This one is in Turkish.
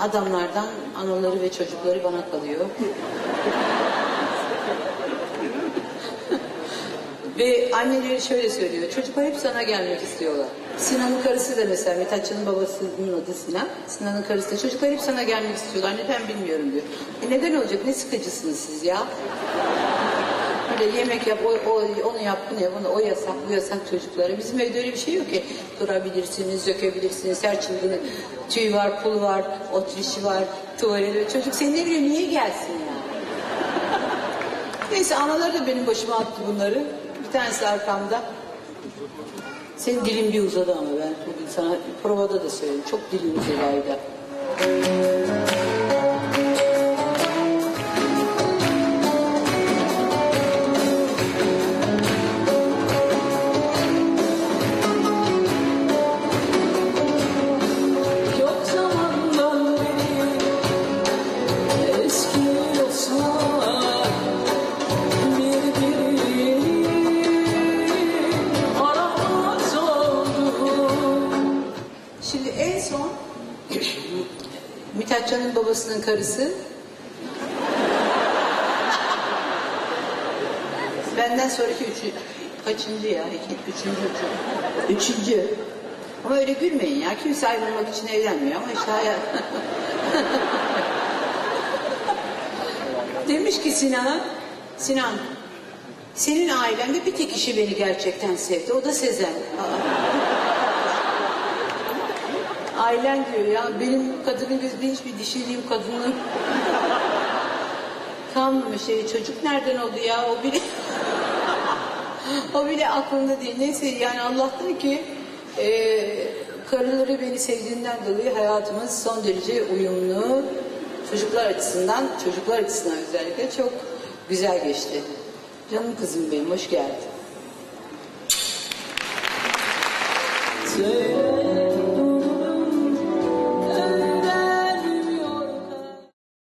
Adamlardan anaları ve çocukları bana kalıyor. Ve anneleri şöyle söylüyor. Çocuklar hep sana gelmek istiyorlar. Sinan'ın karısı da mesela Mithatçı'nın babasının adı Sinan. Sinan'ın karısı da çocuklar hep sana gelmek istiyorlar. Neden bilmiyorum diyor. E neden olacak? Ne sıkıcısınız siz ya? Böyle yemek yap, o, o, onu yap, bunu yap, onu, o yasak, bu yasak çocuklara. Bizim evde öyle bir şey yok ki. Durabilirsiniz, dökebilirsiniz, her çılgını. Tüy var, pul var, otrişi var, tuvaleti. Çocuk senin ne bileyim niye gelsin ya? Neyse anaları da benim başıma attı bunları. Bir tanesi arkamda. Senin dilin bir uzadı ama ben bugün sana provada da söyledim. Çok dilin uzadı Ayda. Mithatcan'ın babasının karısı benden sonraki üçü, kaçıncı ya? İki, üçüncü, üçüncü. Üçüncü. Ama öyle gülmeyin ya. Kimse ayrılmak için evlenmiyor ama işte hayat. Demiş ki Sinan'a, Sinan senin ailende bir tek kişi beni gerçekten sevdi. O da Sezen. Aa. Ailen diyor ya benim kadının gözünde hiçbir dişiliğim kadınlığım kalmamış. Şey, çocuk nereden oldu ya o bile o bile aklımda değil. Neyse yani Allah'tan ki e, karıları beni sevdiğinden dolayı hayatımız son derece uyumlu. Çocuklar açısından, çocuklar açısından özellikle çok güzel geçti. Canım kızım benim, hoş geldin.